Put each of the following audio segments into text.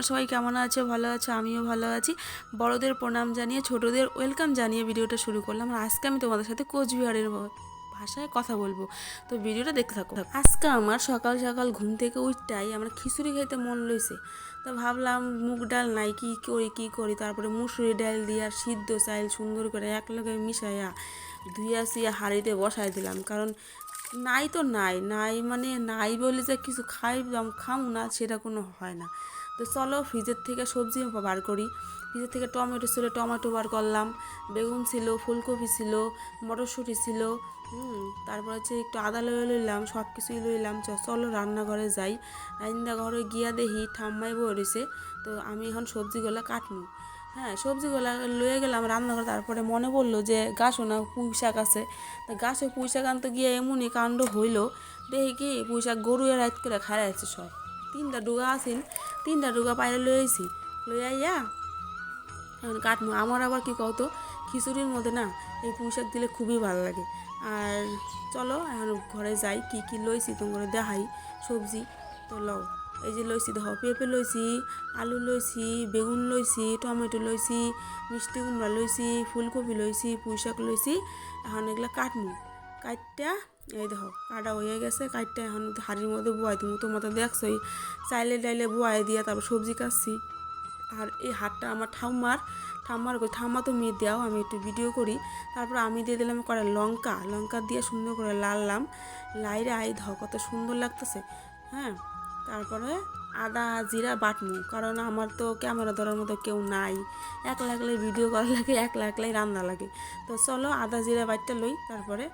তোমার সবাই কেমন আছো? ভালো আছো? আমিও ভালো আছি। বড়দের প্রণাম জানিয়ে, ছোটদের ওয়েলকাম জানিয়ে ভিডিওটা শুরু করলাম। আর আজকে আমি তোমাদের সাথে কোচবিহারের ভাষায় কথা বলব। তো ভিডিওটা দেখতে থাকো। আজকে আমার সকাল সকাল ঘুম থেকে উঠটাই আমার খিচুড়ি খাইতে মন লইছে। তো ভাবলাম মুগ ডাল নাই, কি করি কি করি? তারপরে মুসুরি ডাল দিয়ে আর সিদ্ধ চাইল সুন্দর করে এক লগে মিশাইয়া ধুইয়া শুইয়া হাঁড়িতে বসাই দিলাম। কারণ নাই তো নাই নাই মানে নাই বলে যে কিছু খাই খামু না, সেটা কোনো হয় না। তো চলো ফ্রিজের থেকে সবজি বার করি। ফ্রিজের থেকে টমেটো ছিল, টমেটো বার করলাম। বেগুন ছিল, ফুলকপি ছিল, মটরশুঁটি ছিল তারপর হচ্ছে একটু আদা লয়ে লইলাম সব কিছুই লইলাম চলো রান্নাঘরে যাই। রান্নাঘরে গিয়া দেখি ঠাম্মাই বয়ে তো আমি এখন সবজিগুলো কাটমু। হ্যাঁ সবজিগুলা লয়ে গেলাম রান্নাঘরে, তারপরে মনে পড়ল যে গাছও না পুঁই শাক আছে। তা গাছে পুঁই শাক আনতে গিয়ে এমনই কাণ্ড হইল। দেখি কি পুঁই শাক গরু রাত করে খাই আছে সব। তিনটা ডুগা আসিল তিনটা লয়ে আইছি, লয়ে আইয়া এখন কাটমু। আমার আবার কি কত খিচুড়ির মধ্যে না এই পুঁই শাক দিলে খুবই ভালো লাগে। আর চলো এখন ঘরে যাই, কি কি লইছি তোমার দেখাই। সবজি তো লও। এই যে লইছি দেখো, পেঁপে লইছি, আলু লইছি, বেগুন লইছি, টমেটো লইছি, মিষ্টি কুমড়া লইছি, ফুলকপি লইছি, পুঁই শাক লইছি। এখন এগুলো কাটমু। কাটটা এই দেখো, কাটা হয়ে গেছে, কাটটা এখন হাড়ির মধ্যে বুয়াই তুমি তো দেখছোই, চাইলে ডাইলে বুয়াই দিয়ে তারপর সবজি কাটছি। আর এই হাতটা আমার ঠাম্মার ঠাম্মার কই, ঠাম্মা তো মেয়ে দাও আমি একটু ভিডিও করি। তারপর আমি দিয়ে দিলাম করে লঙ্কা লঙ্কা দিয়ে সুন্দর করে লাললাম লাইরে আই ধ কত সুন্দর লাগতেছে হ্যাঁ? তারপরে আদা জিরা বাটমু, কারণ আমার তো ক্যামেরা ধরার মতো কেউ নাই। এক একলাই ভিডিও করা লাগে, একলা একলাই রান্না লাগে। তো চলো আদা জিরা বাটটা লই, তারপরে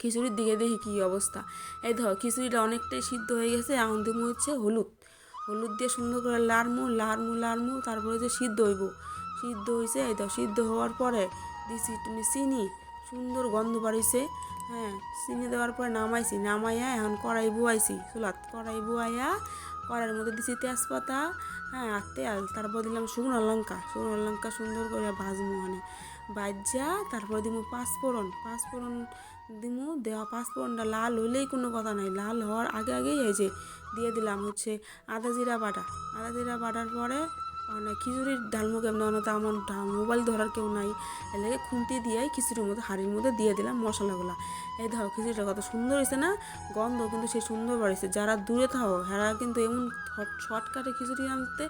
খিচুড়ির দিকে দেখি কী অবস্থা। এই ধর, খিচুড়িটা অনেকটাই সিদ্ধ হয়ে গেছে, এখন দিমু হচ্ছে হলুদ। হলুদ দিয়ে সুন্দর করে লাড়মু লাড়মু লাড়মু, তারপরে যে সিদ্ধ হইব। সিদ্ধ হয়েছে এই ধর, সিদ্ধ হওয়ার পরে দিছি তুমি চিনি, সুন্দর গন্ধ বাড়িছে হ্যাঁ চিনি দেওয়ার পরে নামাইছি, নামাইয়া এখন কড়াই বুয়াইছি, চুলাত কড়াই বুয়াইয়া কড়াইয়ের মধ্যে দিছি তেজপাতা হ্যাঁ আর তেল, তারপর দিলাম শুকনো লঙ্কা। শুকনো লঙ্কা সুন্দর করে ভাজমু মানে বাজ্যা, তারপর দিমু পাঁচফোড়ন। পাঁচফোড়ন দিমু, দেওয়া পাঁচফোড়নটা লাল হইলেই কোনো কথা নাই। লাল হওয়ার আগে আগেই এই যে দিয়ে দিলাম হচ্ছে আদা জিরা বাটা। আদা জিরা বাটার পরে মানে খিচুড়ির ডালমু কেমন আনো তো আমার মোবাইল ধরার কেউ নাই। এর লাগে খুন্তি দিয়েই খিচুড়ির মধ্যে হাঁড়ির মধ্যে দিয়ে দিলাম মশলাগুলো। এই ধরো খিচুড়িটা কত সুন্দর হয়েছে না? গন্ধ কিন্তু সে সুন্দর বাড়িছে। যারা দূরে থাকো, হেরা কিন্তু এমন শর্টকাটে খিচুড়ি আনতে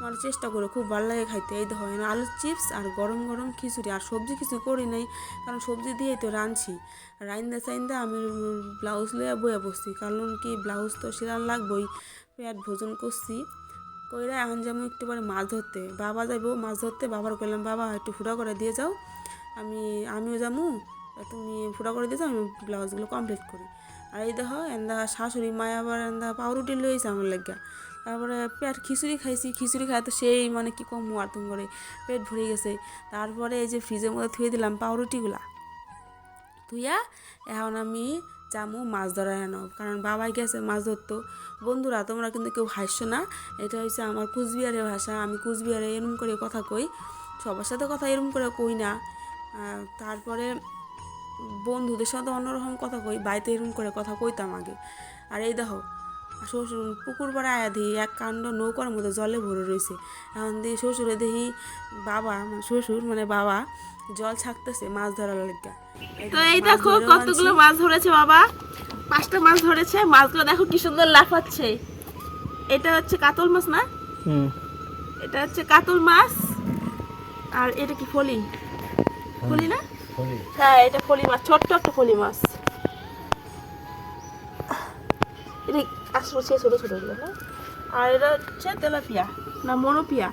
মানে চেষ্টা করে খুব ভালো লাগে খাইতে। এই এখানে আলুর চিপস আর গরম গরম খিচুড়ি আর সবজি কিছু করি নাই, কারণ সবজি দিয়েই তো রাঁধছি। রাইন্দা চাইন্দা আমি ব্লাউজ লইয়া বইয়া বসছি, কারণ কি ব্লাউজ তো সেরান লাগবই, পেট ভোজন করছি। কইরা এখন যেমন একটু পরে মাছ ধরতে, বাবা যাইবো, মাছ ধরতে বাবার কইলাম, বাবা, একটু ফুটা করে দিয়ে যাও, আমি, আমিও যামু, তুমি ফুটা করে দিয়ে যাও, আমি ব্লাউজগুলো কমপ্লিট করি। আর এই দেখো, এন্দা শাশুড়ি মায় আবার এন্দা পাউরুটি লইছে আমার লাগিয়া তারপরে পেট খিচুড়ি খাইছি, খিচুড়ি খাই তো সেই মানে কি কম আর তুমি করে পেট ভরে গেছে। তারপরে এই যে ফ্রিজের মধ্যে থুয়ে দিলাম পাউরুটিগুলা। থুইয়া এখন আমি যামু মাছ ধরা এনো কারণ বাবাই গেছে মাছ ধরতো। বন্ধুরা, তোমরা কিন্তু কেউ হাসছো না। এটা হচ্ছে আমার কুচবিহারের ভাষা। আমি কুচবিহারে এরম করে কথা কই। সবার সাথে কথা এরম করে কই না। তারপরে বন্ধুদের সাথে অন্যরকম কথা কই। বাড়িতে এরম করে কথা কইতাম আগে। আর এই দেখো শ্বশুর পুকুর পাড়ে আয়া দেখি এক কাণ্ড নৌকার মধ্যে জলে ভরে রয়েছে এখন দিয়ে শ্বশুরে দেখি বাবা মানে শ্বশুর মানে বাবা জল ছাকতেছে মাছ ধরার লেগা। তো এই দেখো কতগুলো মাছ ধরেছে বাবা। পাঁচটা মাছ ধরেছে মাছগুলো দেখো কি সুন্দর লাফাচ্ছে। এটা হচ্ছে কাতল মাছ না? এটা হচ্ছে কাতল মাছ। আর এটা কি ফলি? ফলি না? হ্যাঁ এটা ফলি মাছ ছোট্ট একটা ফলি মাছ। এটা সে ছোট ছোটগুলো না আর এটা হচ্ছে তেলাপিয়া না মনোপিয়া।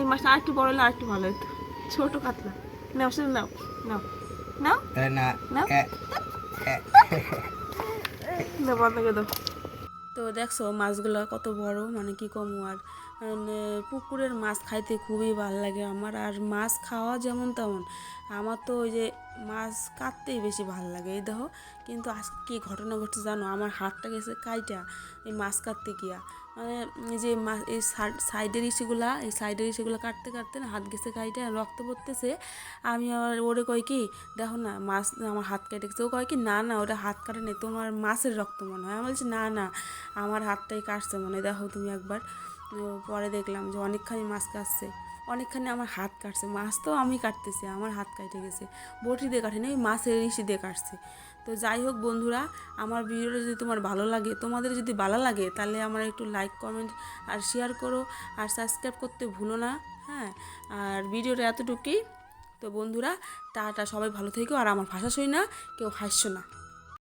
এই মাছটা আরেকটু বড় হলে আরেকটু ভালো হতো। ছোট কাতলা নাও শুনে নাও নাও। নাও? না নাও? না বন্ধ করে দাও। তো দেখছ মাছগুলো কত বড় মানে কি কম আর পুকুরের মাছ খাইতে খুবই ভালো লাগে আমার। আর মাছ খাওয়া যেমন তেমন, আমার তো ওই যে মাছ কাটতেই বেশি ভালো লাগে, এই দেখো। কিন্তু আজকে কী ঘটনা ঘটছে জানো? আমার হাতটা গেছে কাইটা, এই মাছ কাটতে গিয়া। মানে যে মাছ এই সাইড- সাইডের ইসেগুলা, এই সাইডের ইসেগুলো কাটতে কাটতে না হাত গেছে কাইটা, রক্ত পড়তেছে। আমি আবার ওরে কয় কি, দেখো না, মাছ আমার হাত কেটে গেছে। ও কয় কি, না না, ওটা হাত কাটে নেই, তোমার মাছের রক্ত মনে হয়। আমি বলছি, না না, আমার হাতটাই কাটছে মনে দেখো তুমি একবার। পরে দেখলাম যে অনেকখানি মাছ কাটছে। অনেকখানি আমার হাত কাটছে। মাছ তো আমি কাটতেছি, আমার হাত কাটে গেছে। বটি দিয়ে কাটে ওই মাছের ইসি দিয়ে কাটছে। তো যাই হোক বন্ধুরা, আমার ভিডিওটা যদি তোমার ভালো লাগে, তোমাদের যদি ভালো লাগে, তাহলে আমার একটু লাইক কমেন্ট আর শেয়ার করো। আর সাবস্ক্রাইব করতে ভুলো না হ্যাঁ? আর ভিডিওটা এতটুকুই। তো বন্ধুরা, টাটা, সবাই ভালো থেকো। আর আমার ভাষা শুই না, কেউ হাসছো না।